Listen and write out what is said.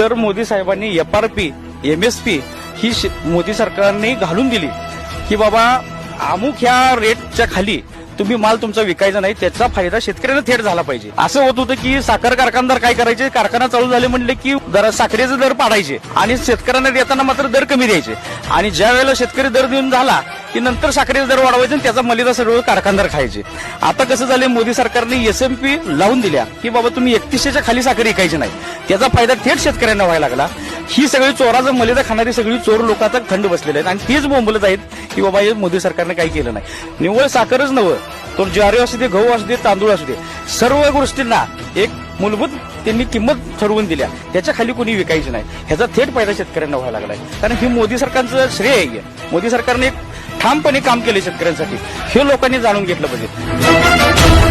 तर मोदी साहेबांनी F R P M S P ही मोदी सरकारने घालून दिली. की बाबा अमुक ह्या रेटच्या खाली तुम्ही माल तुमचा विकायचा नाही त्याचा फायदा शेतकऱ्यांना थेट झाला पाहिजे. असं होत होतं की साखर कारखानदार काय करायचे? कारखाना चालू झाले म्हणले की दर साखरेचे दर पाडायचे आणि शेतकऱ्यांना देताना मात्र दर कमी द्यायचे. आणि ज्या वेळेला शेतकरी दर देऊन झाला की नंतर साखरेचा दर वाढवायचे आणि त्याचा मलिदा सर्व कारखानदार खायचे. आता कसं झालं मोदी सरकारने एस एम पी लावून दिल्या की बाबा तुम्ही एकतीसशेच्या खाली साखर विकायची नाही. त्याचा फायदा थेट शेतकऱ्यांना व्हायला लागला. ही सगळी चोराचा मलिदा खाणारी सगळी चोर लोक आता थंड बसलेले आहेत. आणि तेच बोंबलत आहेत की बाबा हे मोदी सरकारने काही केलं नाही. निव्वळ साखरच नवं तर ज्वारी असू दे गहू असू दे तांदूळ असू दे सर्व गोष्टींना एक मूलभूत त्यांनी किंमत ठरवून दिल्या. त्याच्याखाली कोणी विकायची नाही. ह्याचा थेट फायदा शेतकऱ्यांना व्हायला लागलाय. कारण हे मोदी सरकारचं श्रेय आहे. मोदी सरकारने एक ठामपणे काम केले शेतकऱ्यांसाठी. हे लोकांनी जाणून घेतलं पाहिजे.